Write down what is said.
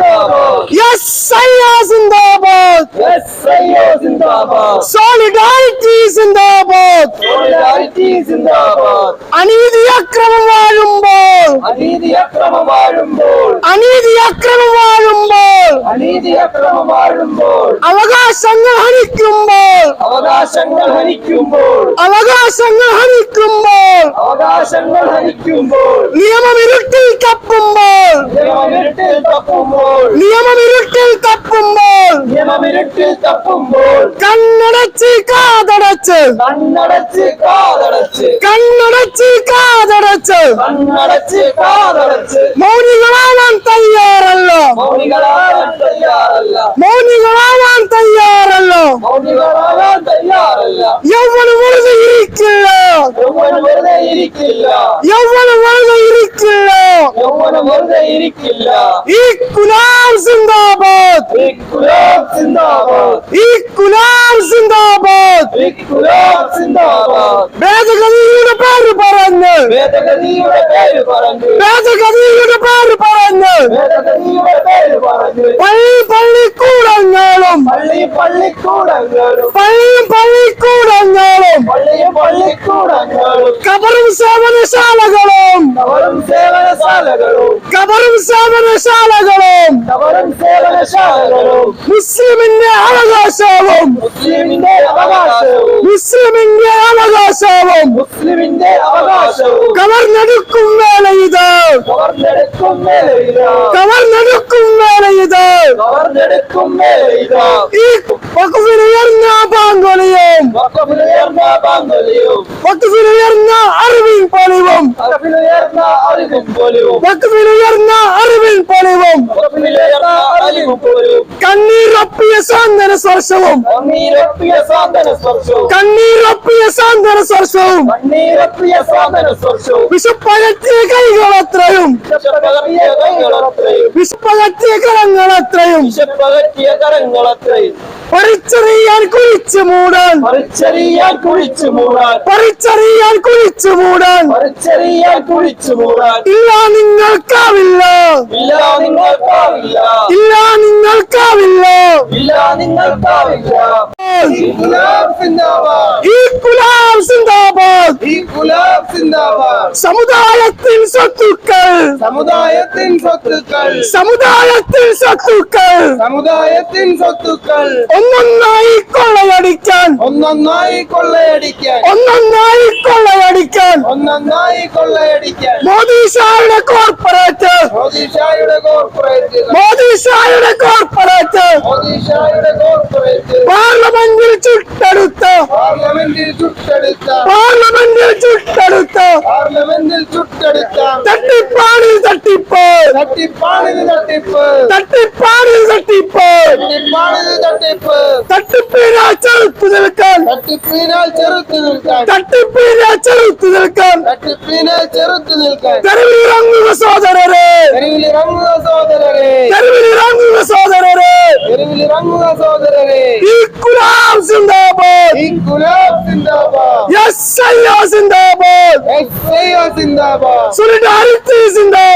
അയ്യോ സിന്ദാബാദ് S I O സിന്ദാബാദ് സോളിഡാരിറ്റി സിന്ദാബാദ് സോളിഡാരിറ്റി സിന്ദാബാദ് അനീതി അക്രമം വാഴുമ്പോൾ അനീതി അക്രമം വാഴുമ്പോൾ അനീതി അക്രമം വാഴുമ്പോൾ അനീതി അക്രമം വാഴുമ്പോൾ അവകാശങ്ങൾ ഹനിക്കുമ്പോൾ അവകാശങ്ങൾ ഹനിക്കുമ്പോൾ അവകാശങ്ങൾ ഹനിക്കുമ്പോൾ അവകാശങ്ങൾ ഹനിക്കുമ്പോൾ നിയമം ഇരുട്ടിൽ തപ്പുമ്പോൾ നിയമം ഇരുട്ടിൽ തപ്പുമ്പോൾ. നിയമമിരുട്ടിൽ തപ്പുമ്പോൾ. കണ്ണടച്ച് കാതടച്ച്. കണ്ണടച്ച് കാതടച്ച്. കണ്ണടച്ച് കാതടച്ച്. കണ്ണടച്ച് കാതടച്ച്. മൗനികളാവാൻ തയ്യാറല്ല. മൗനികളാകാൻ തയ്യാറല്ല. മൗനികളാവാൻ തയ്യാറല്ല. മൗനികളാകാൻ തയ്യാറല്ല. യൗവന വെറുതെ ഇരിക്കില്ല. യൗവനം വെറുതെ ഇരിക്കില്ല. യൗവന വെറുതെ ഇരിക്കില്ല. യൗവനം വെറുതെ ഇരിക്കില്ല. ഈ കുലാം സിന്ദാബാദ്. ഈ ഗുലാബ് സിന്ദാബാദ്. ഈ കുലാം സിന്ദാബാദ്. ഈ ഗുലാബ് സിന്ദാബാദ്. ഭേദഗതിയുടെ പേര് പറഞ്ഞ്. ഭേദഗതിയുടെ പേര് പറഞ്ഞു. ഭേദഗതിയുടെ പേര് പറഞ്ഞ്. ഭേദഗതിയുടെ പേര് പറഞ്ഞു. പള്ളി പള്ളിക്കൂടങ്ങളും. പള്ളി പള്ളിക്കൂടങ്ങളും പള്ളിയും പള്ളിക്കൂടങ്ങളും. പള്ളിയും പള്ളിക്കൂടങ്ങളും. കബറും സേവനശാലകളും. കബറും സേവനശാലകളും. കബറും സേവനശാലകളും. കബറും സേവനശാലകളും. മുസ്ലിമിന്റെ അവകാശവും. മുസ്ലിമിന്റെ അവകാശവും. മുസ്ലിമിന്റെ അവകാശവും. മുസ്ലിമിന്റെ അവകാശവും. കവർന്നെടുക്കും വേല ഇത്. കവർന്നെടുക്കും കവർന്നെടുക്കും വേല ഇത് ഈ വകുപ്പിനുയർന്ന പാങ്കൊലിയും വക്കഫിലുയർന്ന പാങ്കൊലിയും വകുപ്പിനുയർന്ന അറിവിൻ പൊലിവും പോലും വകുപ്പിനുയർന്ന അറിവിൻ പൊലിവും വക്കഫിലുയർന്ന അറിവും പോലും കണ്ണീരൊപ്പിയ സാന്ത്വന സ്പർശവും കണ്ണീരപ്പിയ സാധന സ്പർശവും കണ്ണീരൊപ്പിയ സാന്ത്വന സ്പർശവും കണ്ണീരപ്പിയ സാധന സ്പർശവും വിശപ്പകറ്റിയ കൈകളത്രയും വിശപ്പകറ്റിയ കൈകളത്രയും വിശപ്പകറ്റിയ കരങ്ങൾ അത്രയും പറിച്ചെറിയാൻ കുഴിച്ചു മൂടാൻ പറിച്ചറിയാൻ കുഴിച്ചു മൂടാൻ പറിച്ചറിയാൻ കുഴിച്ചു മൂടാൻ പറിച്ചറിയാൻ കുഴിച്ചു മൂടാൻ ഇല്ല നിങ്ങൾക്കാവില്ല. ഇല്ല നിങ്ങൾക്കാവില്ല. ഇല്ല നിങ്ങൾക്കാവില്ല. ഇല്ല നിങ്ങൾക്കാവില്ല. ഈ ഗുലാബ് സിന്ദാബാദ് ഈ കുലാം സിന്ദാബാദ് ഈ സമുദായത്തിൻ സ്വത്തുക്കൾ. സമുദായത്തിൻ സ്വത്തുക്കൾ. സമുദായത്തിൻ സ്വത്തുക്കൾ. സമുദായത്തിൻ സ്വത്തുക്കൾ. ഒന്നൊന്നായി കൊള്ളയടിക്കാൻ. ഒന്നൊന്നായി കൊള്ളയടിക്കാൻ. ഒന്നൊന്നായി കൊള്ളയടിക്കാൻ. ഒന്നൊന്നായി കൊള്ളയടിക്കാൻ. മോദി ഷായുടെ കോർപ്പറേറ്റ്. മോദിഷായുടെ കോർപ്പറേറ്റ്. മോദി ഷായുടെ കോർപ്പറേറ്റ്. മോദിഷായുടെ കോർപ്പറേറ്റ്. പാർലമെന്റിൽ ചുട്ടെടുത്ത്. പാർലമെന്റിൽ ചുട്ടെടുത്ത പാർലമെന്റിൽ ചുട്ടെടുത്ത് പാർലമെന്റിൽ ചുട്ടെടുത്ത തട്ടിപ്പാണിൽ തട്ടിപ്പ് തട്ടിപ്പാണിത് തട്ടിപ്പ്. തട്ടിപ്പാണിൽ തട്ടിപ്പ്. തട്ടിപ്പാണിത് തട്ടിപ്പ്. തട്ടിപ്പിനെ ചെറുത്തു നിൽക്കാൻ. തട്ടിപ്പിനാൽ ചെറുത്തു നിൽക്കാൻ. തട്ടിപ്പിനെ ചെറുത്തു നിൽക്കാൻ. തട്ടിപ്പിനെ ചെറുത്തു നിൽക്കാൻ. തെരുവിലിറങ്ങുക സോദരരെ തെരുവിലിറങ്ങുക സോദരരെ തെരുവിലിറങ്ങുക സോദരരെ തെരുവിലിറങ്ങുക സോദരരെ ഈ കുലാം സിന്ദാബാദ്. ഈ ഗുലാബ് സിന്ദാബാദ്. യെസ് അയ്യോ സിന്ദാബാദ്. എസ് ഐ സിന്ദാബാദ് സോളിഡാരിറ്റി സിന്ദാബാദ്.